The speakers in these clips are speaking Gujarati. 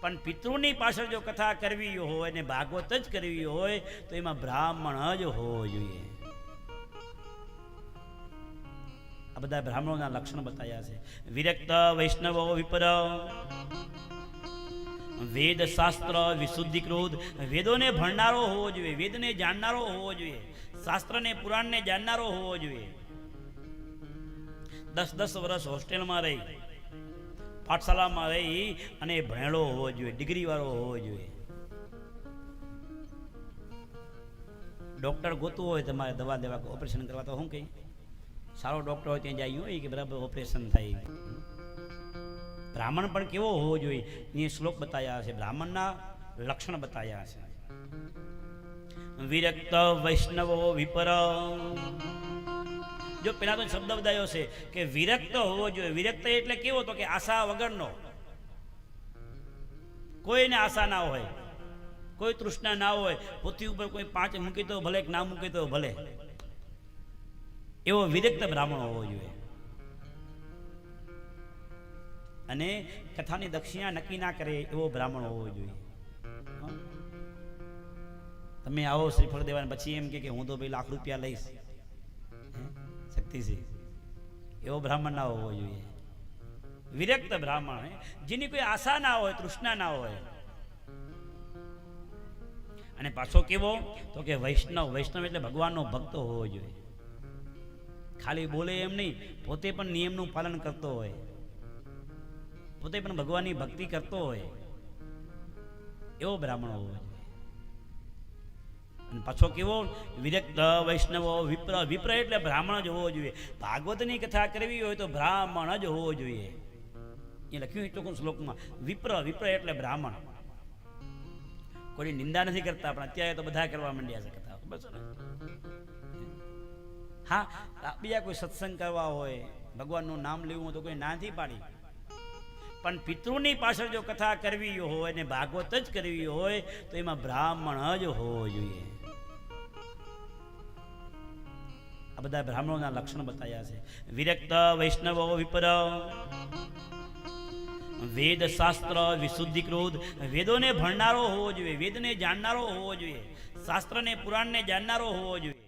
પણ પિતૃની પાછળ જો કથા કરવી હોય ને ભાગવત જ કરવી હોય, તો એમાં બ્રાહ્મણ જ હોવો જોઈએ. આ બધા બ્રાહ્મણોના લક્ષણ બતાવ્યા છે. વિરક્ત વૈષ્ણવો વિપર, વેદ શાસ્ત્ર વિશુદ્ધિ ક્રોધ. વેદોને ભણનારો હોવો જોઈએ, વેદને જાણનારો હોવો જોઈએ, શાસ્ત્રને, પુરાણને જાણનારો હોવો જોઈએ. દસ દસ વર્ષ હોસ્ટેલમાં રહી. પાઠશાલામાં રહી અને ભણેલો હોવો જોઈએ ડિગ્રી વાળો હોવો જોઈએ. ડૉક્ટર ગોતવું હોય તમારે દવા દેવા ઓપરેશન કરવા, તો શું કહી? સારો ડૉક્ટર હોય ત્યાં જાય હોય કે બરાબર ઓપરેશન થાય. બ્રાહ્મણ પણ કેવો હોવો જોઈએ? એ શ્લોક બતાવ્યા છે, બ્રાહ્મણના લક્ષણ બતાવ્યા છે. વિરક્ત વૈષ્ણવો વિપર જો પેલા તો શબ્દ બતાવ્યો છે કે વિરક્ત હોવો જોઈએ. વિરક્ત એટલે કેવો તો કે આશા વગરનો. કોઈને આશા ના હોય, કોઈ તૃષ્ણા ના હોય પૃથ્વી ઉપર કોઈ પાંચ મૂકી તો ભલે ના મૂકી તો ભલે. એવો વિરક્ત બ્રાહ્મણ હોવો જોઈએ. અને કથાની દક્ષિણા નક્કી ના કરે એવો બ્રાહ્મણ હોવો જોઈએ. તમે આવો શ્રીફળ દેવાને પછી એમ કે હું તો ભાઈ લાખ રૂપિયા લઈશ. શક્તિસિંહ એવો બ્રાહ્મણ ના હોવો જોઈએ. વિરક્ત બ્રાહ્મણ જેની કોઈ આશા ના હોય, તૃષ્ણા ના હોય. અને પાછો કેવો? તો કે વૈષ્ણવ વૈષ્ણવ એટલે ભગવાનનો ભક્ત હોવો જોઈએ. ખાલી બોલે એમ નહીં, પોતે પણ નિયમનું પાલન કરતો હોય. પોતે પણ ભગવાનની ભક્તિ કરતો હોય. એવો બ્રાહ્મણ હોવો જોઈએ. અને પાછો કેવો વિરક્ત વૈષ્ણવો, વિપ્ર વિપ્ર એટલે બ્રાહ્મણ જ હોવો જોઈએ. ભાગવતની કથા કરવી હોય તો બ્રાહ્મણ જ હોવો જોઈએ. એ લખ્યું ચોખ્ખું શ્લોકમાં. વિપ્ર વિપ્ર એટલે બ્રાહ્મણ. કોઈ નિંદા નથી કરતા, પણ અત્યારે તો બધા કરવા માંડ્યા છે કથા બસ હા બીજા કોઈ સત્સંગ કરવા હોય, ભગવાનનું નામ લેવું હોય તો કોઈ નથી પાડી. પણ પિતૃની પાછળ જો કથા કરવી હોય ને ભાગવત જ કરવી હોય, તો એમાં બ્રાહ્મણ જ હોવો જોઈએ. આ બધા બ્રાહ્મણોના લક્ષણ બતાવ્યા છે. વિરક્ત વૈષ્ણવો વિપર. વેદ શાસ્ત્ર વિશુદ્ધિ ક્રોધ. વેદોને ભણનારો હોવો જોઈએ, વેદને જાણનારો હોવો જોઈએ, શાસ્ત્રને, પુરાણને જાણનારો હોવો જોઈએ.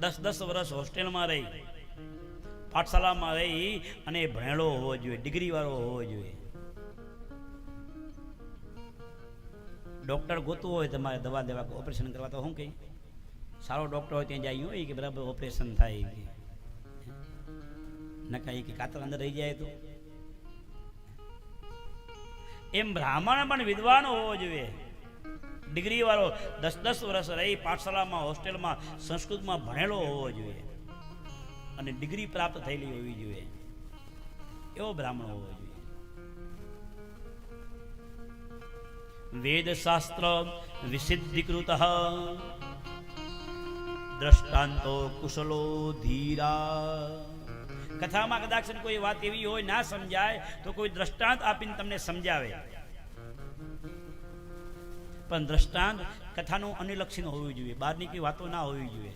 દસ દસ વર્ષ હોસ્ટેલમાં રહી પાઠશાલામાં રહી અને ભણેલો હોવો જોઈએ ડિગ્રી વાળો હોવો જોઈએ. ડૉક્ટર ગોતવું હોય તમારે દવા દેવા, ઓપરેશન કરવા તો શું કહી? સારો ડૉક્ટર હોય ત્યાં જાય હોય કે બરાબર ઓપરેશન થાય કે. નકા એ કે કાતર અંદર રહી જાય તો. એમ બ્રાહ્મણ પણ વિદ્વાન હોવો જોઈએ. ડિગ્રી વાળો દસ દસ વર્ષ રહી પાઠશાળામાં હોસ્ટેલમાં સંસ્કૃતમાં ભણેલો હોવો જોઈએ. અને ડિગ્રી પ્રાપ્ત થયેલી હોવી જોઈએ. એવો બ્રાહ્મણ હોવો જોઈએ. વેદ શાસ્ત્ર વિસિદ્ધિકૃત દ્રષ્ટાંતો કુશલો ધીરા. કથામાં કદાચ કોઈ વાત એવી હોય ના સમજાય, તો કોઈ દ્રષ્ટાંત આપીને તમને સમજાવે. પણ દ્રષ્ટાંત કથાનું અનુલક્ષીને હોવું જોઈએ, બહારની કઈ વાતો ના હોવી જોઈએ.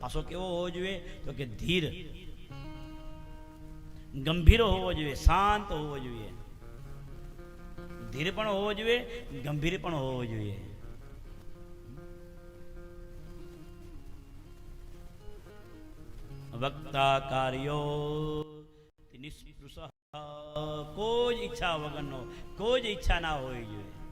પાછો કેવો હોવો જોઈએ? તો કે ધીર. ગંભીર હોવો જોઈએ, શાંત હોવો જોઈએ. ધીર પણ હોવો જોઈએ, ગંભીર પણ હોવો જોઈએ. વક્તા કાર્યો નિષ્પૃષ કોઈ ઈચ્છા વગરનો કોઈ જ ઈચ્છા ના હોવી જોઈએ.